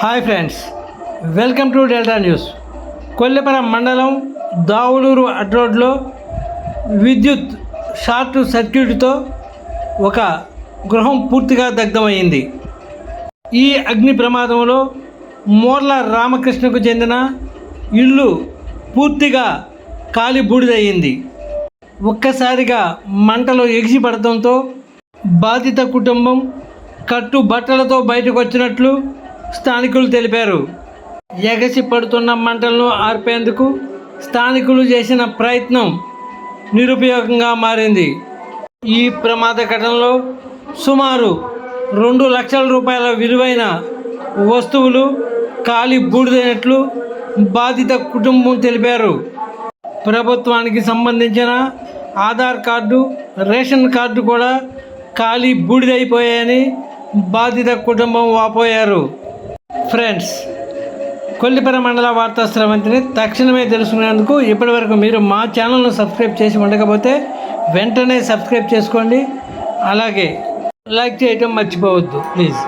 Hi friends welcome to Delta news. Kolliparam మండలం దావులూరు అడ్రోడ్లో విద్యుత్ short సర్క్యూట్తో ఒక గృహం పూర్తిగా దగ్ధమైంది ఈ అగ్ని ప్రమాదంలో మోర్ల రామకృష్ణకు చెందిన ఇల్లు పూర్తిగా కాలి బూడిదయ్యింది ఒక్కసారిగా మంటలు ఎగిసిపడటంతో బాధిత కుటుంబం కట్టు బట్టలతో బయటకు వచ్చినట్లు స్థానికులు తెలిపారు. ఎగసి పడుతున్న మంటలను ఆర్పేందుకు స్థానికులు చేసిన ప్రయత్నం నిరుపయోగంగా మారింది. ఈ ప్రమాద ఘటనలో సుమారు రెండు లక్షల రూపాయల విలువైన వస్తువులు కాలి బూడిదైనట్లు బాధిత కుటుంబం తెలిపారు. ప్రభుత్వానికి సంబంధించిన ఆధార్ కార్డు రేషన్ కార్డు కూడా ఖాళీ బూడిదైపోయాయని బాధిత కుటుంబం వాపోయారు. ఫ్రెండ్స్ కొల్లిపర మండల వార్తా స్రవంతిని తక్షణమే తెలుసుకునేందుకు ఇప్పటివరకు మీరు మా ఛానల్ను సబ్స్క్రైబ్ చేసి ఉండకపోతే వెంటనే సబ్స్క్రైబ్ చేసుకోండి. అలాగే లైక్ చేయటం మర్చిపోవద్దు ప్లీజ్.